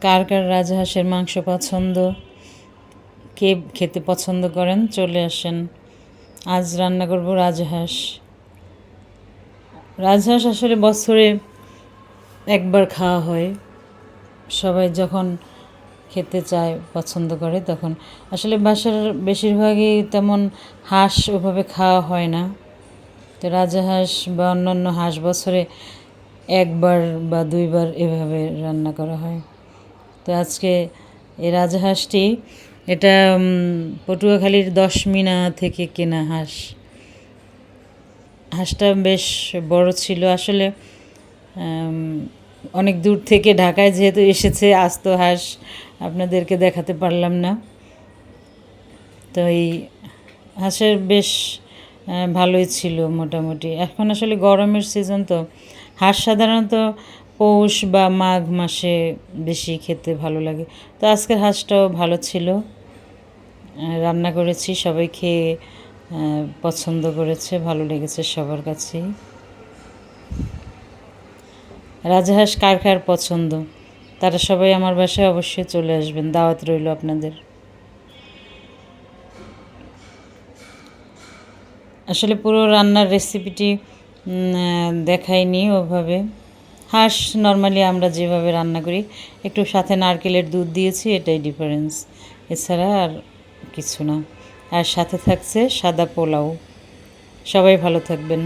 কার কার রাজহাঁসের মাংস পছন্দ? কে খেতে পছন্দ করেন? চলে আসেন। আজ রান্না করব রাজহাঁস রাজহাঁস আসলে বছরে একবার খাওয়া হয়। সবাই যখন খেতে চায়, পছন্দ করে, তখন। আসলে বাসার বেশিরভাগই তেমন হাঁস ওভাবে খাওয়া হয় না। তো রাজহাঁস বা অন্যান্য হাঁস বছরে একবার বা দুইবার এভাবে রান্না করা হয়। তো আজকে এই রাজহাঁসটি, এটা পটুয়াখালীর দশমিনা থেকে কেনা হাঁস। হাঁসটা বেশ বড় ছিল। আসলে অনেক দূর থেকে ঢাকায় যেহেতু এসেছে আস্ত হাঁস, আপনাদেরকে দেখাতে পারলাম না। তো এই হাঁসের বেশ ভালোই ছিল মোটামুটি। এখন আসলে গরমের সিজন তো হাঁস সাধারণত পৌষ বা মাঘ মাসে বেশি খেতে ভালো লাগে। তো আজকের হাঁসটাও ভালো ছিল। রান্না করেছি, সবাই খেয়ে পছন্দ করেছে, ভালো লেগেছে সবার কাছেই। রাজহাঁস কার কার পছন্দ? তারা সবাই আমার বাসায় অবশ্যই চলে আসবেন, দাওয়াত রইল আপনাদের। আসলে পুরো রান্নার রেসিপিটি দেখাইনি ওভাবে। হাঁস নর্মালি আমরা যেভাবে রান্না করি, একটু সাথে নারকেলের দুধ দিয়েছি, এটাই ডিফারেন্স এছাড়া আর কিছু না। আর সাথে থাকছে সাদা পোলাও। সবাই ভালো থাকবেন।